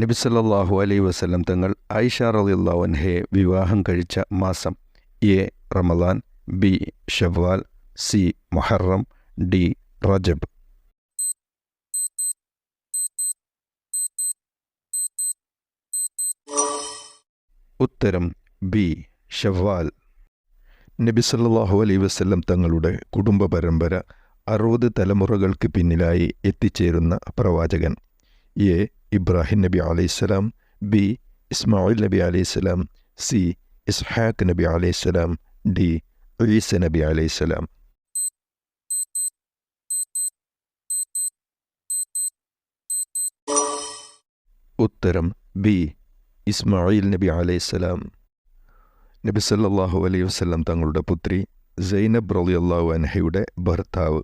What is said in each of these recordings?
നബിസല്ലാഹു അലൈ വസ്ലം തങ്ങൾ ഐഷ റളിയല്ലാഹു അൻഹയെ വിവാഹം കഴിച്ച മാസം A Ramadan B Shawwal C Muharram D Rajab. ഉത്തരം ബി ഷവ്വാൽ നബി സല്ലല്ലാഹു അലൈഹി വസല്ലം തങ്ങളുടെ കുടുംബ പരമ്പര അറുപത് തലമുറകൾക്ക് പിന്നിലായി എത്തിച്ചേരുന്ന പ്രവാചകൻ എ ഇബ്രാഹിം നബി അലൈഹിസ്സലാം ബി ഇസ്മായിൽ നബി അലൈഹിസ്സലാം സി ഇസ്ഹാഖ് നബി അലൈഹിസ്സലാം ഡി ഈസ നബി അലൈഹിസ്സലാം ഉത്തരം ബി ഇസ്മായിൽ നബി അലൈഹിസ്സലാം നബി സല്ലല്ലാഹു അലൈഹി വസല്ലം തങ്ങളുടെ പുത്രി സൈനബ് റളിയല്ലാഹു അൻഹയുടെ ഭർത്താവ്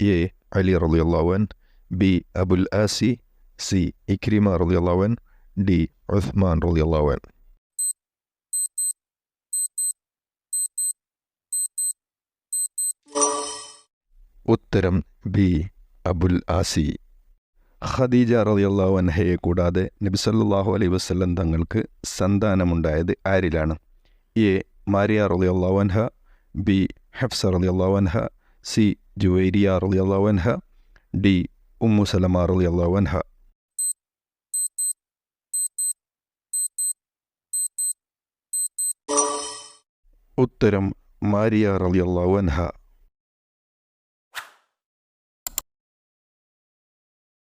എ അലി റളിയല്ലാഹു അൻ ബി അബുൽ ആസി സി ഇക്രിമ റളിയല്ലാഹു അൻ ഡി ഉസ്മാൻ റളിയല്ലാഹു അൻ ഉത്തരം ബി അബുൽ ആസി ഖദീജ റളിയല്ലാഹു അൻഹയെ കൂടാതെ നബി സല്ലല്ലാഹു അലൈഹി വസല്ലം തങ്ങൾക്ക് സന്താനമുണ്ടായത് ആരിലാണ്? എ. മാരിയ റളിയല്ലാഹു അൻഹ ബി. ഹഫ്സ റളിയല്ലാഹു അൻഹ സി. ജുവൈരിയ റളിയല്ലാഹു അൻഹ ഡി. ഉമ്മു സലമ റളിയല്ലാഹു അൻഹ ഉത്തരം മാരിയ റളിയല്ലാഹു അൻഹ